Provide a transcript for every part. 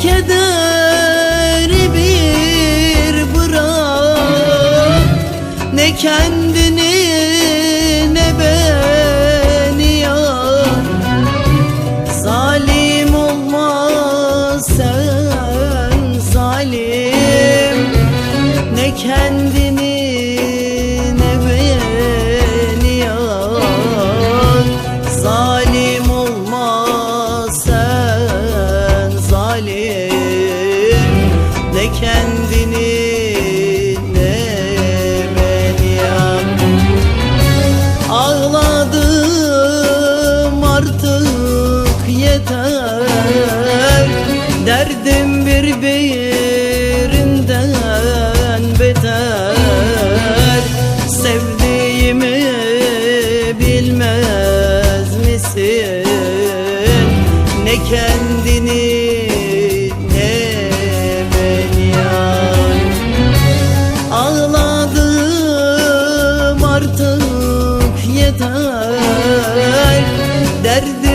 terk Derdim birbirinden beter. Sevdiğimi bilmez misin? Ne kendini ne beni ay Ağladım artık yeter. Derdim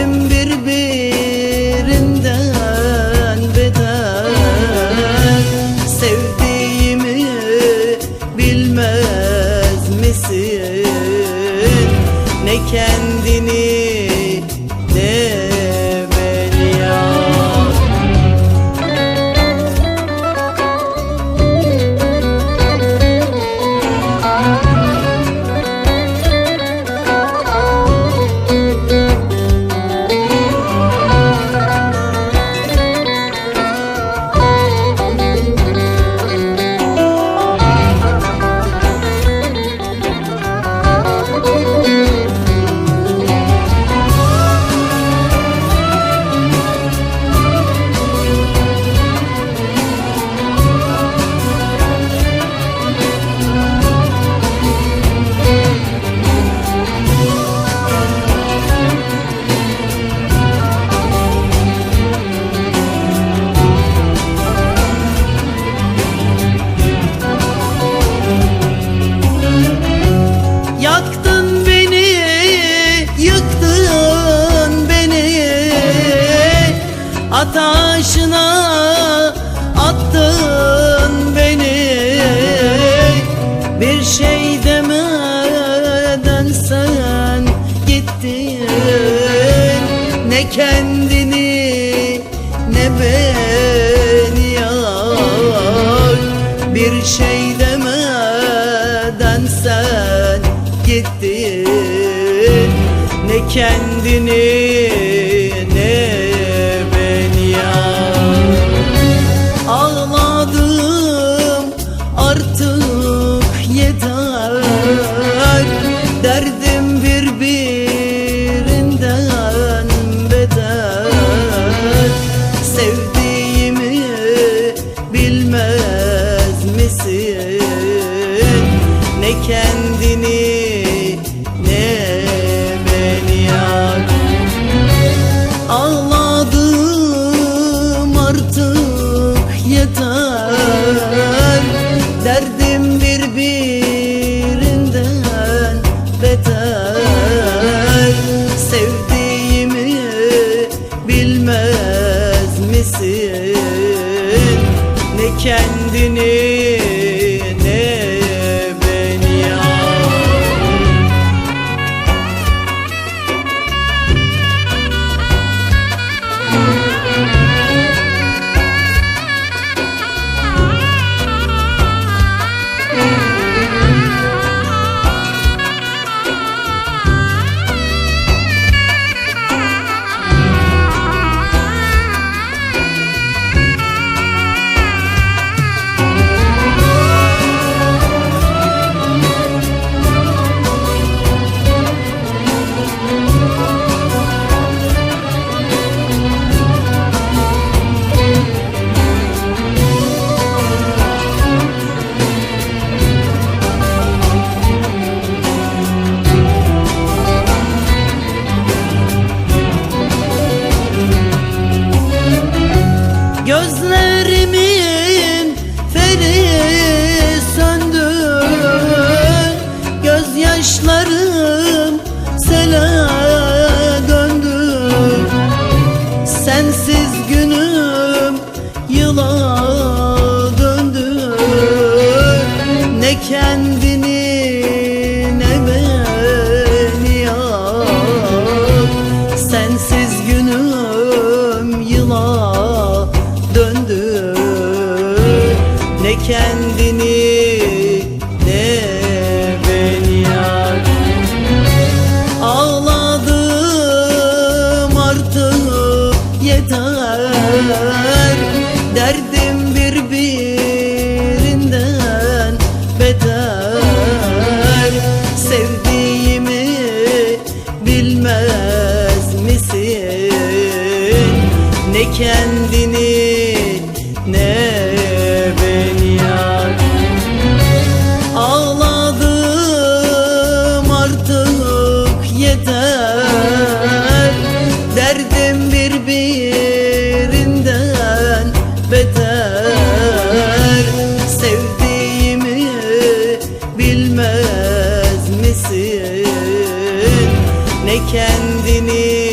kendini. ne kendini ne beni yar. Bir şey demeden sen gittin. Ne kendini ne beni yar. Ağladım artık gibisin Ne kendi kendini. Sensiz günüm yıla döndü. Ne kendini ne beni yar Ağladım artık yeter. Derdim birbirinden beter. Sevdiğimi bilmez misin? Ne kendini ne beni yar Ağladım artık yeter Derdim birbirinden beter Sevdiğimi bilmez misin? Ne kendini